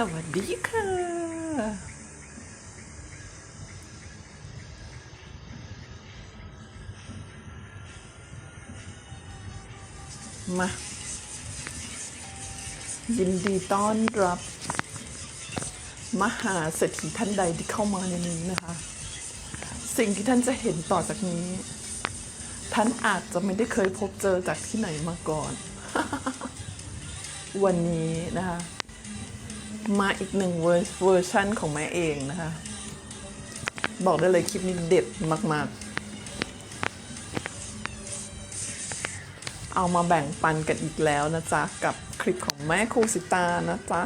สวัสดีค่ะ มา ยินดีต้อนรับ มหาเศรษฐีท่านใดที่เข้ามาในนี้นะคะ สิ่งที่ท่านจะเห็นต่อจากนี้ ท่านอาจจะไม่ได้เคยพบเจอจากที่ไหนมาก่อน วันนี้นะคะ มาอีกหนึ่งเวอร์ชันของแม่เองนะคะ บอกได้เลยคลิปนี้เด็ดมาก ๆ เอามาแบ่งปันกันอีกแล้วนะจ๊ะ กับคลิปของแม่ครูสิตานะจ๊ะ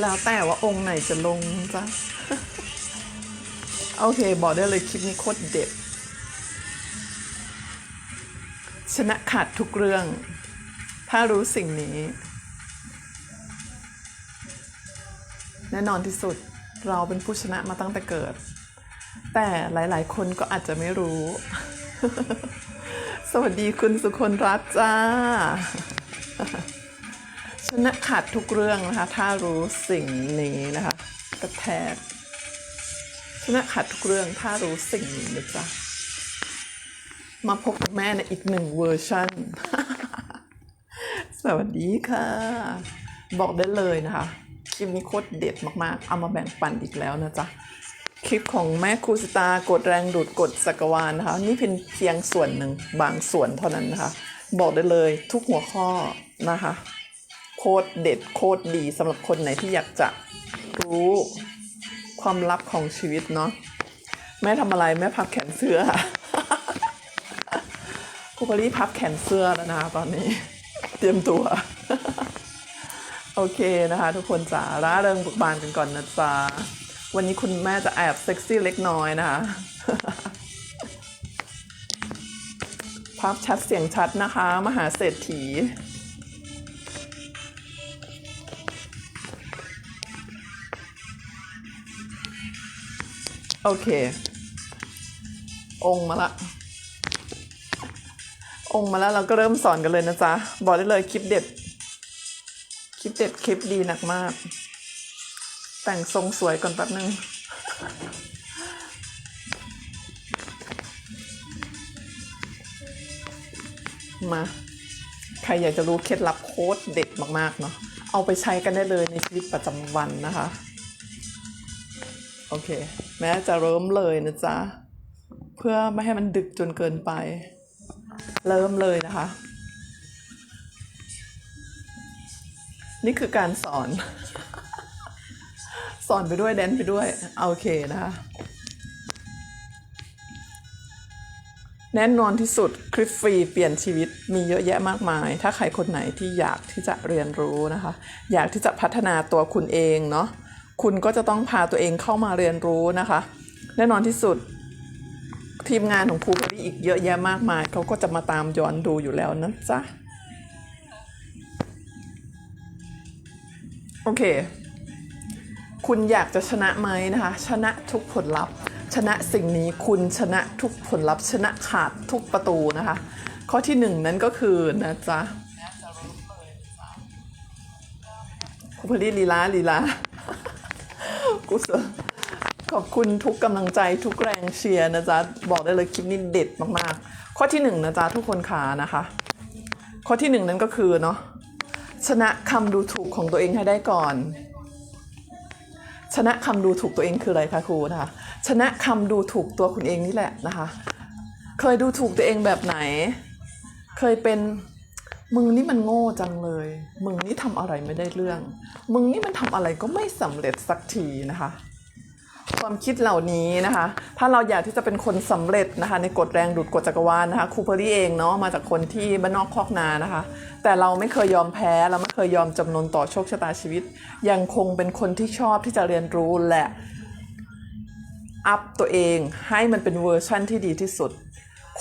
แล้วแต่ว่าองค์ไหนจะลงจ้ะโอเค บอกได้เลยคลิปนี้โคตรเด็ด ชนะขาดทุกเรื่อง ถ้ารู้สิ่งนี้ แน่นอนที่สุดเราเป็นผู้ชนะมาตั้งแต่เกิด แต่หลายๆ คนก็อาจจะไม่รู้ สวัสดีคุณสุคนรัตจ้า ชนะขาดทุกเรื่องนะคะ ถ้ารู้สิ่งนี้นะคะกระแทกชนะขาดทุกเรื่องถ้ารู้สิ่งนี้นะจ๊ะมาพบกับแม่ในอีกหนึ่งเวอร์ชันสวัสดีค่ะ บอกได้เลยนะคะคลิปนี้โคตรเด็ดมากๆ เอามาแบ่งปันอีกแล้วนะจ๊ะคลิปของแม่ครูสตากดแรงดูดกดจักรวาลนะคะ นี่เป็นเพียงส่วนหนึ่งบางส่วนเท่านั้นนะคะ บอกได้เลยทุกหัวข้อนะคะ โคตรเด็ดโคตรดีสำหรับคนไหนที่อยากจะรู้ความลับของชีวิตเนาะแม่ทำอะไรแม่พับแขนเสื้อกูพอรี่พับแขนเสื้อแล้วนะคะตอนนี้ เตรียมตัว โอเคนะคะ ทุกคนจ๋าร่าเริงบุกบานกันก่อนนะจ๊ะวันนี้คุณแม่จะแอบเซ็กซี่เล็กน้อยนะคะภาพชัดเสียงชัดนะคะ มหาเศรษฐี โอเค องมาละ องมาแล้วเราก็เริ่มสอนกันเลยนะจ๊ะ บอกได้เลยคลิปเด็ด คลิปเด็ดคลิปดีหนักมาก แต่งทรงสวยก่อนแป๊บนึงมา ใครอยากจะรู้เคล็ดลับโค้ดเด็ดมากๆเนาะ เอาไปใช้กันได้เลยในชีวิตประจำวันนะคะ โอเค แม้จะเริ่มเลยนะจ๊ะ เพื่อไม่ให้มันดึกจนเกินไป เริ่มเลยนะคะ นี่คือการสอน สอนไปด้วยแดนไปด้วยโอเคนะคะแน่นอนที่สุดคลิปฟรีเปลี่ยนชีวิตมีเยอะแยะมากมาย ถ้าใครคนไหนที่อยากที่จะเรียนรู้นะคะ อยากที่จะพัฒนาตัวคุณเองเนาะ คุณก็จะต้องพาตัวเองเข้ามาเรียนรู้นะคะ แน่นอนที่สุดทีมงานของครูบรีอีกเยอะแยะมากมายเขาก็จะมาตามย้อนดูอยู่แล้วนะจ๊ะ โอเค คุณอยากจะชนะไหมนะคะ ชนะทุกผลลัพธ์ ชนะสิ่งนี้คุณชนะทุกผลลัพธ์ ชนะขาดทุกประตูนะคะ ข้อที่หนึ่งนั้นก็คือนะจ๊ะคุณพลีลีลาลีลา กูเสขอบคุณทุกกำลังใจทุกแรงเชียร์นะจ๊ะ บอกได้เลยคลิปนี้เด็ดมากๆ ข้อที่หนึ่งนะจ๊ะทุกคนขานะคะ ข้อที่หนึ่งนั้นก็คือเนาะชนะคำดูถูกของตัวเองให้ได้ก่อน ชนะคำดูถูกตัวเองคืออะไรคะครูนะคะชนะคำดูถูกตัวคุณเองนี่แหละนะคะ เคยดูถูกตัวเองแบบไหน เคยเป็น มึงนี่มันโง่จังเลย มึงนี่ทำอะไรไม่ได้เรื่อง มึงนี่มันทำอะไรก็ไม่สำเร็จสักทีนะคะ ความคิดเหล่านี้นะคะ ถ้าเราอยากที่จะเป็นคนสำเร็จนะคะ ในกฎแรงดูดกฎจักรวาลนะคะครูเพอรี่เองเนาะมาจากคนที่บ้านนอกคอกนานะคะ แต่เราไม่เคยยอมแพ้เราไม่เคยยอมจำนนต่อโชคชะตาชีวิต ยังคงเป็นคนที่ชอบที่จะเรียนรู้และอัพตัวเองให้มันเป็นเวอร์ชั่นที่ดีที่สุด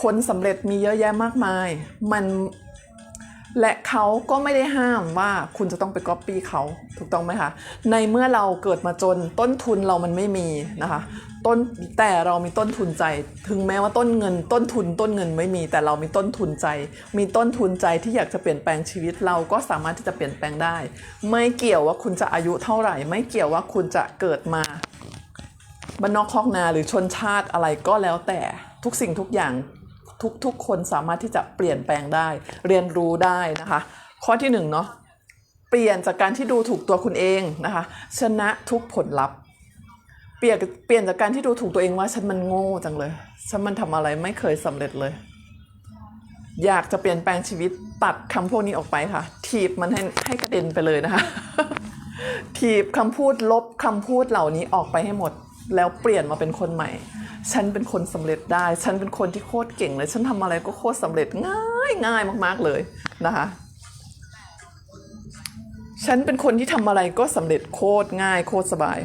คนสำเร็จมีเยอะแยะมากมาย มัน และเขาก็ไม่ได้ห้ามว่าคุณจะต้องไปก๊อปปี้เขาถูกต้องไหมคะในเมื่อเราเกิดมาจนต้นทุนเรามันไม่มีนะคะต้นแต่เรามีต้นทุนใจ ถึงแม้ว่าต้นเงิน ต้นทุนต้นเงินไม่มี แต่เรามีต้นทุนใจ มีต้นทุนใจที่อยากจะเปลี่ยนแปลงชีวิต เราก็สามารถที่จะเปลี่ยนแปลงได้ ไม่เกี่ยวว่าคุณจะอายุเท่าไหร่ ไม่เกี่ยวว่าคุณจะเกิดมาบ้านนอกคอกนาหรือชนชาติอะไรก็แล้วแต่ทุกสิ่งทุกอย่าง ทุกทุกคนสามารถที่จะเปลี่ยนแปลงได้ เรียนรู้ได้นะคะ ข้อที่หนึ่งเนาะเปลี่ยนจากการที่ดูถูกตัวคุณเองนะคะ ชนะทุกผลลัพธ์เปลี่ยนเปลี่ยนจากการที่ดูถูกตัวเองว่าฉันมันโง่จังเลย ฉันมันทำอะไรไม่เคยสำเร็จเลย อยากจะเปลี่ยนแปลงชีวิตตัดคำพวกนี้ออกไปค่ะ ถีบมันให้ให้กระเด็นไปเลยนะคะ ถีบคำพูดลบคำพูดเหล่านี้ออกไปให้หมด แล้วเปลี่ยนมาเป็นคนใหม่ ฉันเป็นคนสำเร็จได้ ฉันเป็นคนที่โคตรเก่งเลย ฉันทำอะไรก็โคตรสำเร็จง่ายง่ายมาก ๆเลยนะคะฉันเป็นคนที่ทำอะไรก็สำเร็จโคตรง่ายโคตรสบาย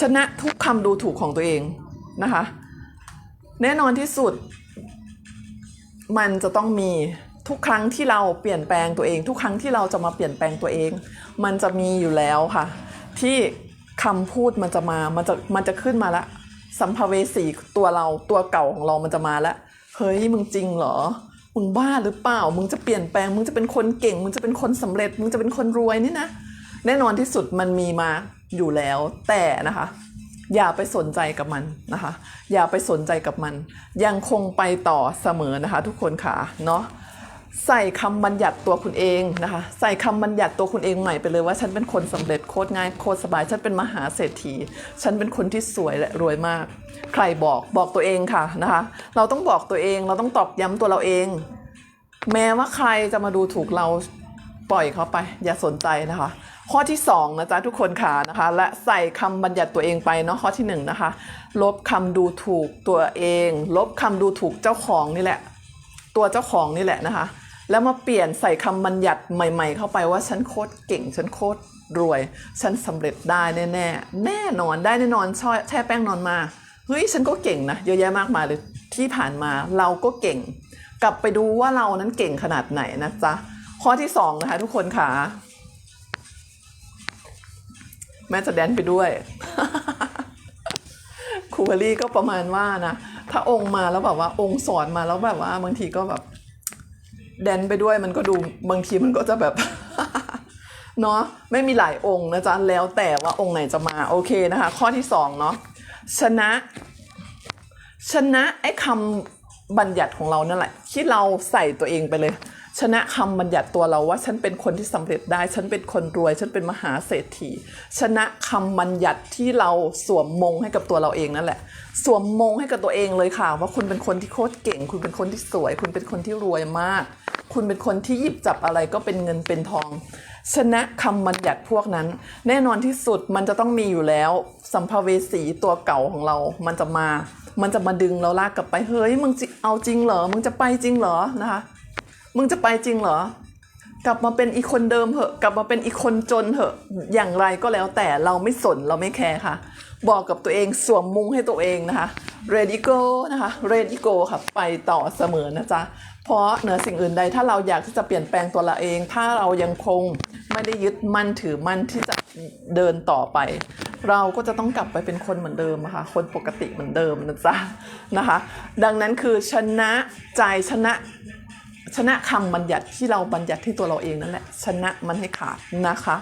ชนะทุกคำดูถูกของตัวเองนะคะ แน่นอนที่สุด มันจะต้องมีทุกครั้งที่เราเปลี่ยนแปลงตัวเอง ทุกครั้งที่เราจะมาเปลี่ยนแปลงตัวเอง มันจะมีอยู่แล้วค่ะ ที่คำพูดมันจะมา มันจะมันจะขึ้นมาละ สัมภเวสีตัวเราตัวเก่าของเรามันจะมาและเฮ้ยมึงจริงเหรอมึงบ้าหรือเปล่า มึงจะเปลี่ยนแปลง มึงจะเป็นคนเก่ง มึงจะเป็นคนสำเร็จ มึงจะเป็นคนรวยนี่นะ แน่นอนที่สุดมันมีมาอยู่แล้ว แต่นะคะ อย่าไปสนใจกับมันนะคะ อย่าไปสนใจกับมัน ยังคงไปต่อเสมอนะคะ ทุกคนค่ะ เนาะ ใส่คำบัญญัติตัวคุณเองนะคะใส่คำบัญญัติตัวคุณเองใหม่ไปเลยว่าฉันเป็นคนสำเร็จโคตรง่ายโคตรสบาย ฉันเป็นมหาเศรษฐี ฉันเป็นคนที่สวยและรวยมาก ใครบอกบอกตัวเองค่ะนะคะเราต้องบอกตัวเองเราต้องตอกย้ำตัวเราเอง แม้ว่าใครจะมาดูถูกเราปล่อยเขาไปอย่าสนใจนะคะ ข้อที่สองนะจ๊ะทุกคนค่ะนะคะ และใส่คำบัญญัติตัวเองไปเนาะข้อที่หนึ่งนะคะ ลบคำดูถูกตัวเอง ลบคำดูถูกเจ้าของนี่แหละ ตัวเจ้าของนี่แหละนะคะ แล้วมาเปลี่ยนใส่คำบัญญัติใหม่ ๆ เข้าไปว่าฉันโคตรเก่ง ฉันโคตรรวย ฉันสำเร็จได้แน่ๆแน่นอนได้แน่นอนช่อแช่แป้งนอนมาเฮ้ยฉันก็เก่งนะเยอะแยะมากมายเลยที่ผ่านมาเราก็เก่ง กลับไปดูว่าเรานั้นเก่งขนาดไหนนะจ๊ะข้อที่สองนะคะทุกคนค่ะแม่จะแดนไปด้วยครูเบอรี่ก็ประมาณว่านะถ้าองค์มาแล้วแบบว่าองค์สอนมาแล้วแบบว่าบางทีก็แบบ แดนไปด้วยมันก็ดูบางทีมันก็จะแบบ เนาะไม่มีหลายองค์นะจ๊ะ แล้วแต่ว่าองค์ไหนจะมาโอเคนะคะ ข้อที่สองเนาะชนะ ชนะไอ้คำบัญญัติของเรานั่นแหละ ที่เราใส่ตัวเองไปเลย ชนะคำบัญญัติตัวเราว่า ฉันเป็นคนที่สำเร็จได้ ฉันเป็นคนรวย ฉันเป็นมหาเศรษฐี ชนะคำบัญญัติที่เราสวมมงให้กับตัวเราเองนั่นแหละสวมมงให้กับตัวเองเลยค่ะ ว่าคุณเป็นคนที่โคตรเก่ง คุณเป็นคนที่สวย คุณเป็นคนที่รวยมาก คุณเป็นคนที่หยิบจับอะไรก็เป็นเงินเป็นทอง ชนะคำบัญญัติพวกนั้น แน่นอนที่สุดมันจะต้องมีอยู่แล้ว สัมภเวสีตัวเก่าของเรา มันจะมา มันจะมาดึงเราลากกลับไปเฮ้ยมึงเอาจริงเหรอมึงจะไปจริงเหรอนะคะ มึงจะไปจริงเหรอ กลับมาเป็นอีกคนเดิมเหอะ กลับมาเป็นอีกคนจนเหอะ อย่างไรก็แล้วแต่เราไม่สนเราไม่แคร์ค่ะ บอกกับตัวเองสวมมุ้งให้ตัวเองนะคะ ready go นะคะ ready go ค่ะไปต่อเสมอนะจ๊ะเพราะเหนือสิ่งอื่นใดถ้าเราอยากที่จะเปลี่ยนแปลงตัวเราเอง ถ้าเรายังคงไม่ได้ยึดมั่นถือมั่นที่จะเดินต่อไป เราก็จะต้องกลับไปเป็นคนเหมือนเดิมอะค่ะคนปกติเหมือนเดิมนะจ๊ะนะคะ ดังนั้นคือชนะใจชนะ ชนะคำบัญญัติที่เราบัญญัติที่ตัวเราเองนั่นแหละ ชนะมันให้ขาดนะคะ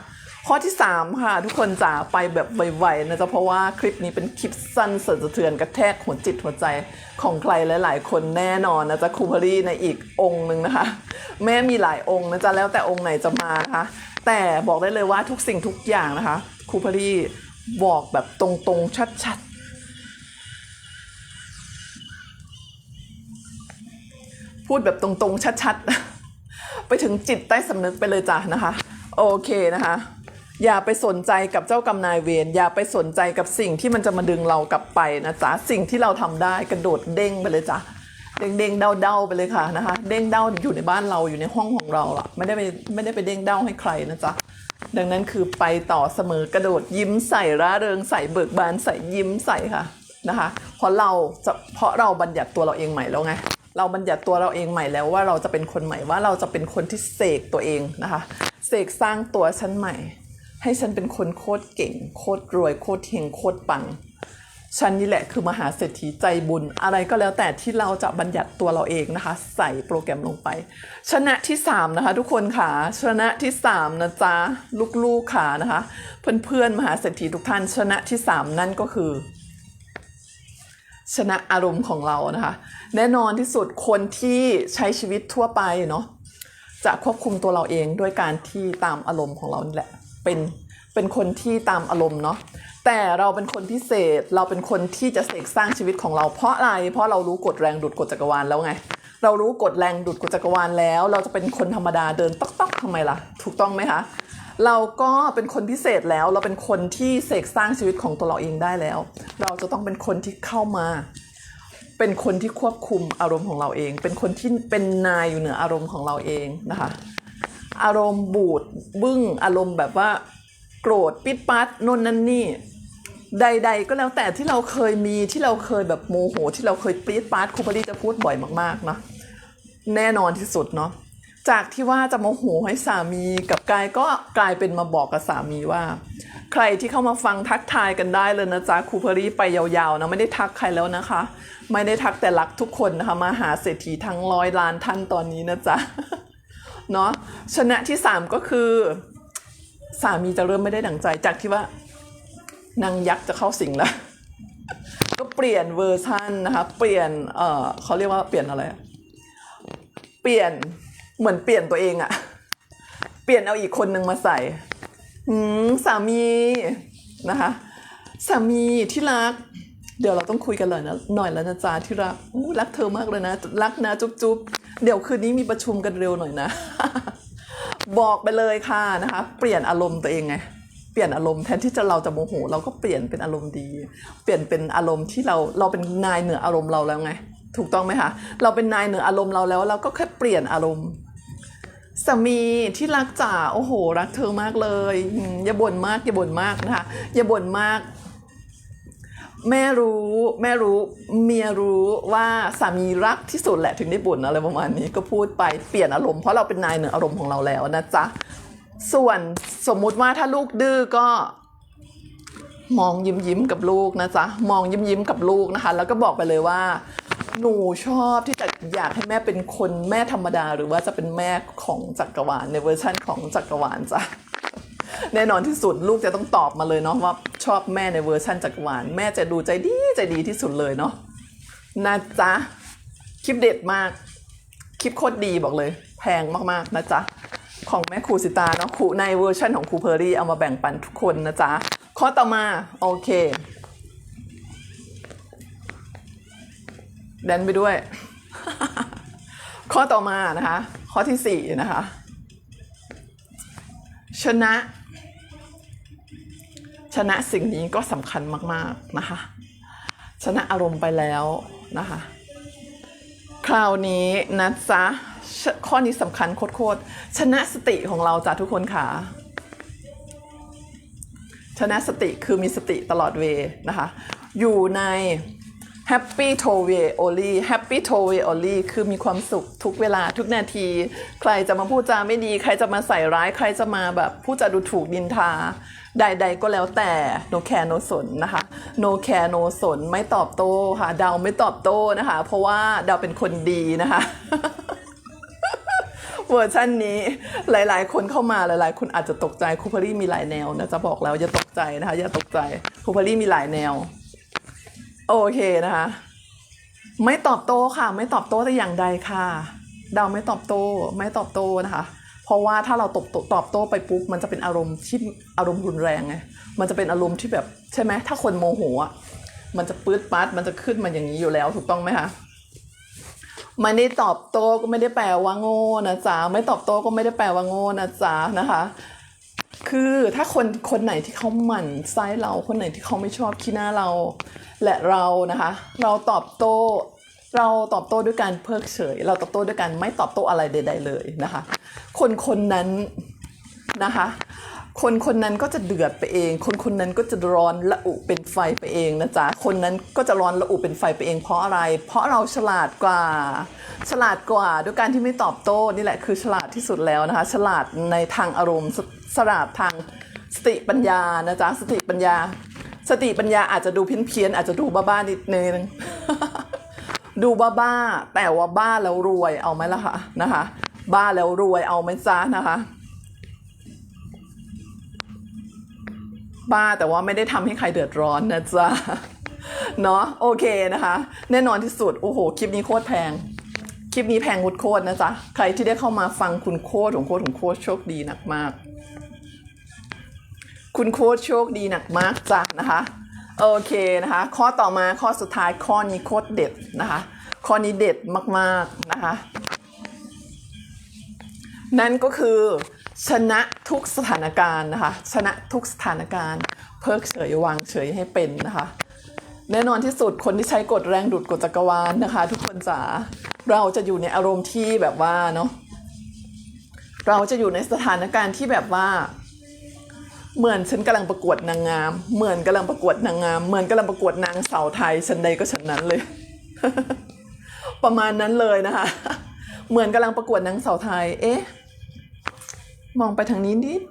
ข้อที่ 3 ค่ะ ทุกคนจ๋าไปแบบไวๆนะจ๊ะเพราะว่าคลิปนี้เป็นคลิปสั้นสะเทือนกระแทกหัวจิตหัวใจของใครหลาย ๆ คนแน่นอนนะจ๊ะครูพอรี่ในอีกองค์หนึ่งนะคะ แม่มีหลายองค์นะจ๊ะแล้วแต่องค์ไหนจะมานะคะ แต่บอกได้เลยว่าทุกสิ่งทุกอย่างนะคะครูพอรี่บอกแบบตรงๆชัดๆ พูดแบบตรงๆ ชัดๆ ไปถึงจิตใต้สำนึกไปเลยจ้ะนะคะ โอเคนะคะ อย่าไปสนใจกับเจ้ากรรมนายเวรอย่าไปสนใจกับสิ่งที่มันจะมาดึงเรากลับไปนะจ๊ะสิ่งที่เราทำได้กระโดดเด้งไปเลยจ้ะเด้งเด้งเด้าเด้าไปเลยค่ะนะคะ เด้งเด้าอยู่ในบ้านเราอยู่ในห้องของเราอะไม่ได้ไปไม่ได้ไปเด้งเด้าให้ใครนะจ๊ะดังนั้นคือไปต่อเสมอกระโดดยิ้มใส่ร่าเริงใส่เบิกบานใส่ยิ้มใส่ค่ะนะคะเพราะเราจะเพราะเราบัญญัติตัวเราเองใหม่แล้วไง เราบัญญัติตัวเราเองใหม่แล้วว่าเราจะเป็นคนใหม่ว่าเราจะเป็นคนที่เสกตัวเองนะคะ เสกสร้างตัวฉันใหม่ ให้ฉันเป็นคนโคตรเก่ง โคตรรวย โคตรเฮงโคตรปังฉันนี่แหละคือมหาเศรษฐีใจบุญ อะไรก็แล้วแต่ที่เราจะบัญญัติตัวเราเองนะคะ ใส่โปรแกรมลงไป ชนะที่ 3 นะคะ ทุกคนค่ะ ชนะที่ 3 นะจ๊ะ ลูกๆค่ะนะคะ เพื่อนๆมหาเศรษฐีทุกท่านชนะที่ 3 นั่นก็คือ ชนะอารมณ์ของเรานะคะ แน่นอนที่สุดคนที่ใช้ชีวิตทั่วไปเนาะจะควบคุมตัวเราเองด้วยการที่ตามอารมณ์ของเรานี่แหละเป็นเป็นคนที่ตามอารมณ์เนาะแต่เราเป็นคนพิเศษเราเป็นคนที่จะเสกสร้างชีวิตของเราเพราะอะไร เพราะเรารู้กฎแรงดูดกฎจักรวาลแล้วไง เรารู้กฎแรงดูดกฎจักรวาลแล้ว เราจะเป็นคนธรรมดาเดินต๊อกต๊อกทำไมล่ะ ถูกต้องไหมคะ เราก็เป็นคนพิเศษแล้ว เราเป็นคนที่เสกสร้างชีวิตของตัวเราเองได้แล้ว เราจะต้องเป็นคนที่เข้ามา เป็นคนที่ควบคุมอารมณ์ของเราเอง เป็นคนที่เป็นนายอยู่เหนืออารมณ์ของเราเองนะคะ อารมณ์บูดบึ้งอารมณ์แบบว่า โกรธปิดปัดนนนั่นนี่ใด ๆ ก็แล้วแต่ที่เราเคยมีที่เราเคยแบบโมโห ที่เราเคยปี๊ดปัดครูพอดีจะพูดบ่อยมากๆเนาะแน่นอนที่สุดเนาะ จากที่ว่าจะโมโหให้สามีกับกายก็กลายเป็นมาบอกกับสามีว่า ใครที่เข้ามาฟังทักทายกันได้เลยนะจ๊ะครูพอดีไปยาวๆนะไม่ได้ทักใครแล้วนะคะ ไม่ได้ทักแต่รักทุกคนนะคะมาหาเศรษฐีทั้งร้อยล้านท่านตอนนี้นะจ๊ะเนาะชนะที่สามก็คือ สามีจะเริ่มไม่ได้ดั่งใจจากที่ว่านางยักษ์จะเข้าสิงแล้ว ก็เปลี่ยนเวอร์ชันนะคะ เปลี่ยนเออเขาเรียกว่าเปลี่ยนอะไร เปลี่ยน เหมือนเปลี่ยนตัวเองอะเปลี่ยนเอาอีกคนนึงมาใส่อืมสามีนะคะสามีที่รัก เดี๋ยวเราต้องคุยกันเลยนะหน่อยแล้วนะจ๊ะที่รักรักเธอมากเลยนะรักนะจุ๊บจุ๊บเดี๋ยวคืนนี้มีประชุมกันเร็วหน่อยนะ บอกไปเลยค่ะนะคะ เปลี่ยนอารมณ์ตัวเองไงเปลี่ยนอารมณ์แทนที่จะเราจะโมโหเราก็เปลี่ยนเป็นอารมณ์ดี เปลี่ยนเป็นอารมณ์ที่เราเราเป็นนายเหนืออารมณ์เราแล้วไง ถูกต้องไหมคะเราเป็นนายเหนืออารมณ์เราแล้ว เราก็แค่เปลี่ยนอารมณ์ สามีที่รักจ๋าโอ้โห รักเธอมากเลย อย่าบ่นมากอย่าบ่นมากนะคะอย่าบ่นมาก แม่รู้แม่รู้เมียรู้ว่าสามีรักที่สุดแหละถึงได้บ่นอะไรประมาณนี้ก็พูดไปเปลี่ยนอารมณ์เพราะเราเป็นนายเหนืออารมณ์ของเราแล้วนะจ๊ะส่วนสมมุติว่าถ้าลูกดื้อก็มองยิ้มยิ้มกับลูกนะจ๊ะมองยิ้มยิ้มกับลูกนะคะ แล้วก็บอกไปเลยว่า หนูชอบที่จะอยากให้แม่เป็นคนแม่ธรรมดา หรือว่าจะเป็นแม่ของจักรวาลในเวอร์ชั่นของจักรวาลจ้ะแน่นอนที่สุดลูกจะต้องตอบมาเลยเนาะว่าชอบแม่ในเวอร์ชั่นจักรวาลแม่จะดูใจดีใจดีที่สุดเลยเนาะนะจ๊ะคลิปเด็ดมาก คลิปโคตรดีบอกเลย แพงมากๆนะจ๊ะของแม่ครูสิตาเนาะครูในเวอร์ชั่นของครูเพอร์รี่เอามาแบ่งปันทุกคนนะจ๊ะข้อต่อมาโอเค แดนไปด้วย ข้อต่อมานะคะ ข้อที่สี่นะคะ ชนะ ชนะสิ่งนี้ก็สำคัญมาก ๆ นะคะ ชนะอารมณ์ไปแล้วนะคะ คราวนี้นะจ๊ะชข้อนี้สำคัญโคตรๆชนะสติของเราจ้ะทุกคนค่ะชนะสติคือมีสติตลอดเวย์นะคะ อยู่ใน Happy to way only Happy to way only คือมีความสุขทุกเวลาทุกนาที ใครจะมาพูดจาไม่ดี ใครจะมาใส่ร้าย ใครจะมาแบบพูดจาดูถูกดินทา ใด ๆ ก็แล้วแต่ no care no สนนะคะ no care no สนไม่ตอบโต้ค่ะดาวไม่ตอบโต้นะคะ เพราะว่าดาวเป็นคนดีนะคะเวอร์ชันนี้หลาย ๆ คนเข้ามาหลาย ๆ คนอาจจะตกใจคูพารี่มีหลายแนวนะจะบอกแล้วอย่าตกใจนะคะอย่าตกใจคูพารี่มีหลายแนว โอเคนะคะ ไม่ตอบโต้ค่ะ ไม่ตอบโต้แต่อย่างใดค่ะ ดาวไม่ตอบโต้ไม่ตอบโต้นะคะ เพราะว่าถ้าเราตอบโต้ตอบโต้ไปปุ๊บมันจะเป็นอารมณ์ที่อารมณ์รุนแรงไงมันจะเป็นอารมณ์ที่แบบใช่ไหมถ้าคนโมโหอะมันจะปื๊ดปัดมันจะขึ้นมาอย่างนี้อยู่แล้วถูกต้องไหมคะไม่ได้ตอบโต้ก็ไม่ได้แปลว่าโง่นะจ๊ะไม่ตอบโต้ก็ไม่ได้แปลว่าโง่นะจ๊ะนะคะ คือถ้าคนคนไหนที่เขาหมั่นไส้เราคนไหนที่เขาไม่ชอบขี้หน้าเรา และเรานะคะ เราตอบโต้เราตอบโต้ด้วยการเพิกเฉย เราตอบโต้ด้วยการไม่ตอบโต้อะไรใด ๆ เลยนะคะ คนคนนั้นนะคะ คนคนนั้นก็จะเดือดไปเอง คนคนนั้นก็จะร้อนระอุเป็นไฟไปเองนะจ๊ะ คนนั้นก็จะร้อนระอุเป็นไฟไปเอง เพราะอะไร เพราะเราฉลาดกว่า ฉลาดกว่าด้วยการที่ไม่ตอบโต้นี่แหละคือฉลาดที่สุดแล้วนะคะ ฉลาดในทางอารมณ์ฉลาดทางสติปัญญานะจ๊ะ สติปัญญา สติปัญญาอาจจะดูเพี้ยนเพียนๆอาจจะดูบ้าๆนิดนึงดูบ้าๆแต่ว่าบ้าแล้วรวยเอาไหมล่ะคะนะคะ บ้าแล้วรวยเอาไหมจ๊ะนะคะ บ้าแต่ว่าไม่ได้ทำให้ใครเดือดร้อนนะจ๊ะ เนาะโอเคนะคะ แน่นอนที่สุด โอ้โห คลิปนี้โคตรแพง คลิปนี้แพงโคตรนะจ๊ะ ใครที่ได้เข้ามาฟังคุณโคตรของโคตรของโคตรโชคดีหนักมาก คุณโคตรโชคดีหนักมากจ้ะนะคะโอเคนะคะ ข้อต่อมาข้อสุดท้ายข้อนี้โคตรเด็ดนะคะ ข้อนี้เด็ดมากๆนะคะ นั่นก็คือ ชนะทุกสถานการณ์นะคะ ชนะทุกสถานการณ์ เพิกเฉยวางเฉยให้เป็นนะคะ แน่นอนที่สุดคนที่ใช้กฎแรงดูดกฎจักรวาลนะคะ ทุกคนจ๋าเราจะอยู่ในอารมณ์ที่แบบว่าเนาะเราจะอยู่ในสถานการณ์ที่แบบว่า เหมือนฉันกำลังประกวดนางงาม เหมือนกำลังประกวดนางงาม เหมือนกำลังประกวดนางสาวไทยฉันใดก็ฉันนั้นเลย ประมาณนั้นเลยนะคะ เหมือนกำลังประกวดนางสาวไทย เอ๊ะ มองไปทางนี้นิด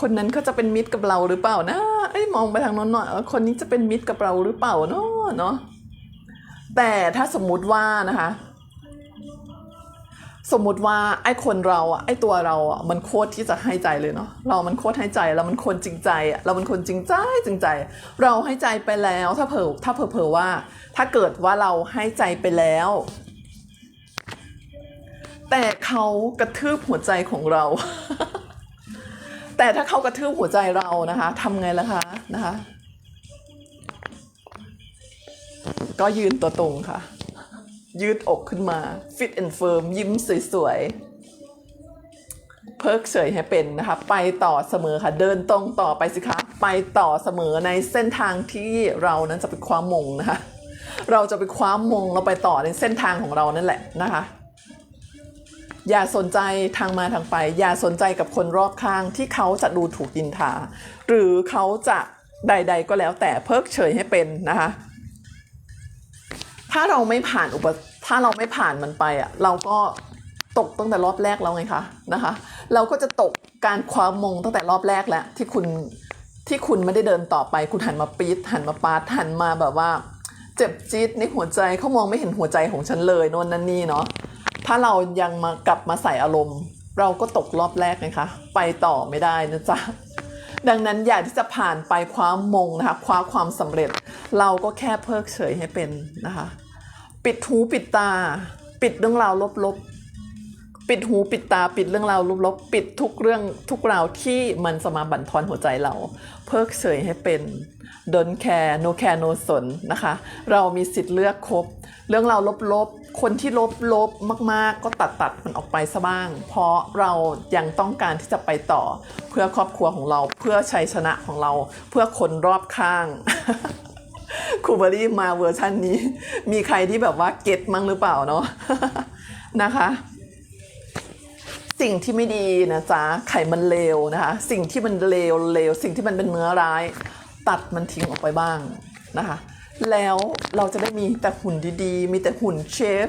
คนนั้นก็จะเป็นมิตรกับเราหรือเปล่านะเอ้ยมองไปทางโน้นหน่อยคนนี้จะเป็นมิตรกับเราหรือเปล่าเนาะเนาะแต่ถ้าสมมุติว่านะคะ สมมุติว่าไอ้คนเราอะไอ้ตัวเราอะมันโคตรที่จะให้ใจเลยเนาะเรามันโคตรให้ใจเรามันคนจริงใจอะเรามันคนจริงใจจริงใจ เราให้ใจไปแล้วถ้าเผลอถ้าเผลอว่า ถ้าเกิดว่าเราให้ใจไปแล้ว แต่เขากระทืบหัวใจของเรา แต่ถ้าเขากระทืบหัวใจเรานะคะทำไงล่ะคะนะคะ ก็ยืนตัวตรงค่ะ ยืดอกขึ้นมา fit and firm ยิ้มสวยๆ เพิกเฉยให้เป็นนะคะ ไปต่อเสมอค่ะ เดินตรงต่อไปสิคะ ไปต่อเสมอในเส้นทางที่เรานั้นจะไปคว้ามงนะคะ เราจะไปคว้ามงเราไปต่อในเส้นทางของเรานั่นแหละนะคะ อย่าสนใจทางมาทางไป อย่าสนใจกับคนรอบข้างที่เขาจะดูถูกดินทา หรือเขาจะใด ๆ ก็แล้วแต่เพิกเฉยให้เป็นนะคะ ถ้าเราไม่ผ่านอุปถ้าเราไม่ผ่านมันไปอะเราก็ตกตั้งแต่รอบแรกแล้วไงคะนะคะ เราก็จะตกการคว้ามงตั้งแต่รอบแรกแล้วที่คุณที่คุณไม่ได้เดินต่อไป คุณหันมาปี๊ดหันมาปาดหันมาแบบว่า เจ็บจี๊ดในหัวใจเขามองไม่เห็นหัวใจของฉันเลยโน่นนั่นนี่เนาะ ถ้าเรายังมากลับมาใส่อารมณ์ เราก็ตกรอบแรกไงคะ ไปต่อไม่ได้นะจ๊ะดังนั้นอยากที่จะผ่านไปคว้ามงนะคะคว้าความสำเร็จ เราก็แค่เพิกเฉยให้เป็นนะคะ ปิดหูปิดตา ปิดเรื่องราวลบๆ ปิดหูปิดตา ปิดเรื่องราวลบๆปิดทุกเรื่องทุกราวที่มันจะมาบั่นทอนหัวใจเรา เพิกเฉยให้เป็นดนแคร์โนแคร์โนสนนะคะ เรามีสิทธิ์เลือกครบ เรื่องราวลบๆ คนที่ลบๆมาก ๆ ก็ตัดตัดมันออกไปซะบ้าง เพราะเรายังต้องการที่จะไปต่อ เพื่อครอบครัวของเราเพื่อชัยชนะของเราเพื่อคนรอบข้างครูเบอรี่มาเวอร์ชันนี้ มีใครที่แบบว่าเก็ตมั้งหรือเปล่าเนาะนะคะ สิ่งที่ไม่ดีนะจ๊ะไขมันเลวนะคะ สิ่งที่มันเลวเลวสิ่งที่มันเป็นเนื้อร้าย ตัดมันทิ้งออกไปบ้างนะคะ แล้วเราจะได้มีแต่หุ่นดีๆ มีแต่หุ่นเชฟ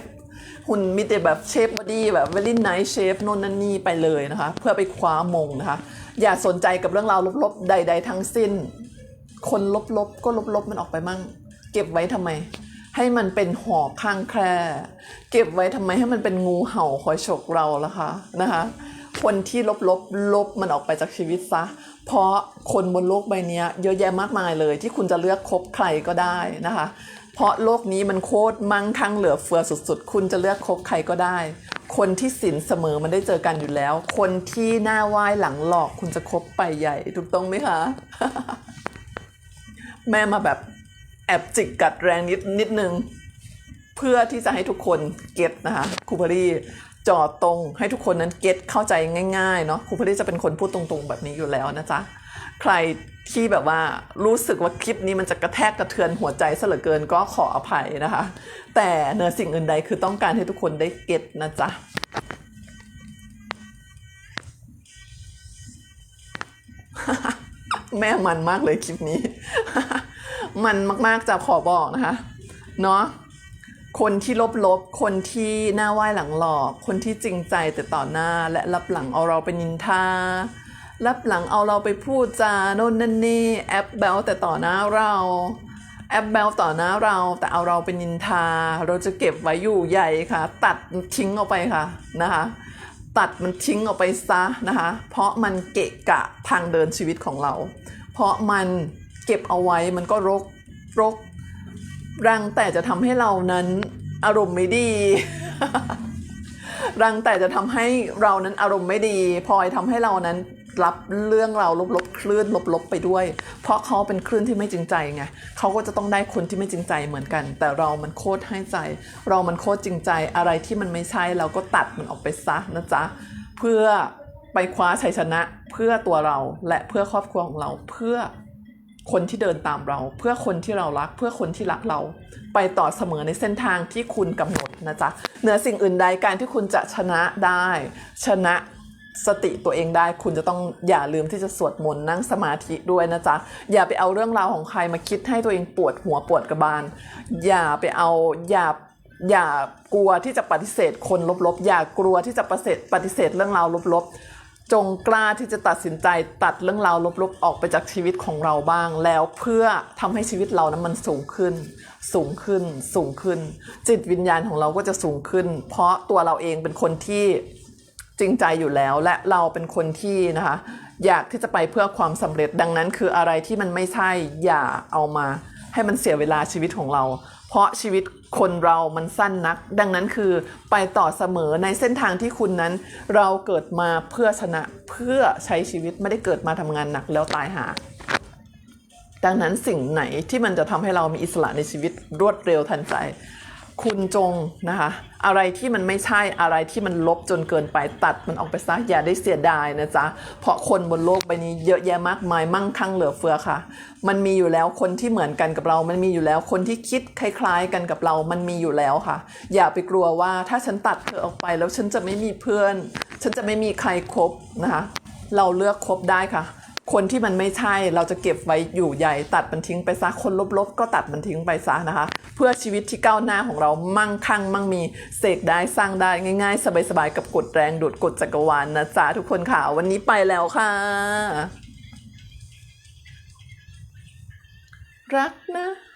หุ่นมีแต่แบบเชฟบอดี้แบบ very nice เชฟนนนันนี่ไปเลยนะคะ เพื่อไปคว้ามงนะคะ อย่าสนใจกับเรื่องราวลบๆ ใด ๆ ทั้งสิ้น คนลบๆ ก็ลบๆ มันออกไปมั่ง เก็บไว้ทำไม ให้มันเป็นหอกข้างแคร่เก็บไว้ทำไมให้มันเป็นงูเห่าคอยฉกเราล่ะคะนะคะคนที่ลบๆลบมันออกไปจากชีวิตซะ เพราะคนบนโลกใบนี้เยอะแยะมากมายเลย ที่คุณจะเลือกคบใครก็ได้นะคะ เพราะโลกนี้มันโคตรมั่งคั่งเหลือเฟือสุดๆ คุณจะเลือกคบใครก็ได้ คนที่สินเสมอมันได้เจอกันอยู่แล้ว คนที่หน้าไหว้หลังหลอกคุณจะคบไปใหญ่ถูกต้องไหมคะ แม่มาแบบแอบจิกกัดแรงนิดนิดนึง เพื่อที่จะให้ทุกคนเก็ตนะคะครูพอรี่ จอดตรงให้ทุกคนนั้นเก็ตเข้าใจง่ายๆเนาะครูพอรี่จะเป็นคนพูดตรงๆแบบนี้อยู่แล้วนะจ๊ะใครที่แบบว่ารู้สึกว่าคลิปนี้มันจะกระแทกกระเทือนหัวใจซะเหลือเกินก็ขออภัยนะคะ แต่เนื้อสิ่งอื่นใดคือต้องการให้ทุกคนได้เก็ตนะจ๊ะแม่มันมากเลยคลิปนี้ มันมากๆจะขอบอกนะคะ เนาะ คนที่ลบลบๆ คนที่หน้าไหว้หลังหลอก คนที่จริงใจแต่ต่อหน้าและรับหลังเอาเราไปนินทารับหลังเอาเราไปพูดจาโน่นนั่นนี่แอปแบลแต่ต่อหน้าเราแอปแบลต่อหน้าเราแต่เอาเราเป็นนินทา เราจะเก็บไว้อยู่ใหญ่ค่ะ ตัดทิ้งออกไปค่ะนะคะ ตัดมันทิ้งออกไปซะนะคะ เพราะมันเกะกะทางเดินชีวิตของเรา เพราะมันเก็บเอาไว้มันก็รกรก รังแต่จะทำให้เรานั้นอารมณ์ไม่ดี รังแต่จะทำให้เรานั้นอารมณ์ไม่ดีพลอยทำให้เรานั้นรับเรื่องเราลบๆคลื่นลบๆไปด้วย เพราะเขาเป็นคลื่นที่ไม่จริงใจไงเขาก็จะต้องได้คนที่ไม่จริงใจเหมือนกัน แต่เรามันโคตรให้ใจ เรามันโคตรจริงใจอะไรที่มันไม่ใช่เราก็ตัดมันออกไปซะนะจ๊ะเพื่อไปคว้าชัยชนะเพื่อตัวเราและเพื่อครอบครัวของเราเพื่อ คนที่เดินตามเรา เพื่อคนที่เรารัก เพื่อคนที่รักเรา ไปต่อเสมอในเส้นทางที่คุณกำหนดนะจ๊ะเหนือสิ่งอื่นใดการที่คุณจะชนะได้ ชนะสติตัวเองได้คุณจะต้องอย่าลืมที่จะสวดมนต์นั่งสมาธิด้วยนะจ๊ะ อย่าไปเอาเรื่องราวของใครมาคิดให้ตัวเองปวดหัวปวดกระบาล อย่าไปเอาอย่าอย่ากลัวที่จะปฏิเสธคนลบๆ อย่ากลัวที่จะปฏิเสธปฏิเสธเรื่องราวลบๆ จงกล้าที่จะตัดสินใจตัดเรื่องราวลบๆ ออกไปจากชีวิตของเราบ้าง แล้วเพื่อทำให้ชีวิตเรานั้นมันสูงขึ้น สูงขึ้น สูงขึ้น จิตวิญญาณของเราก็จะสูงขึ้น เพราะตัวเราเองเป็นคนที่จริงใจอยู่แล้ว และเราเป็นคนที่นะคะ อยากที่จะไปเพื่อความสำเร็จดังนั้น คืออะไรที่มันไม่ใช่อย่าเอามา ให้มันเสียเวลาชีวิตของเรา เพราะชีวิตคนเรามันสั้นนัก ดังนั้นคือไปต่อเสมอในเส้นทางที่คุณนั้น เราเกิดมาเพื่อชนะเพื่อใช้ชีวิตไม่ได้เกิดมาทำงานหนักแล้วตายหา ดังนั้นสิ่งไหนที่มันจะทำให้เรามีอิสระในชีวิตรวดเร็วทันใจ คุณจงนะคะ อะไรที่มันไม่ใช่อะไรที่มันลบจนเกินไปตัดมันออกไปซะอย่าได้เสียดายนะจ๊ะ เพราะคนบนโลกใบนี้เยอะแยะมากมายมั่งคั่งเหลือเฟือค่ะ มันมีอยู่แล้วคนที่เหมือนกันกับเรา มันมีอยู่แล้วคนที่คิดคล้ายๆกันกับเรา มันมีอยู่แล้วค่ะ อย่าไปกลัวว่าถ้าฉันตัดเธอออกไปแล้วฉันจะไม่มีเพื่อน ฉันจะไม่มีใครคบนะคะเราเลือกคบได้ค่ะ คนที่มันไม่ใช่เราจะเก็บไว้อยู่ใหญ่ตัดมันทิ้งไปซะคนลบๆ ก็ตัดมันทิ้งไปซะนะคะ เพื่อชีวิตที่ก้าวหน้าของเรามั่งคั่งมั่งมีเสกได้สร้างได้ง่าย ๆ สบายๆ กับกฎแรงดูดกฎจักรวาลนะจ๊ะทุกคนค่ะ วันนี้ไปแล้วค่ะ รักนะ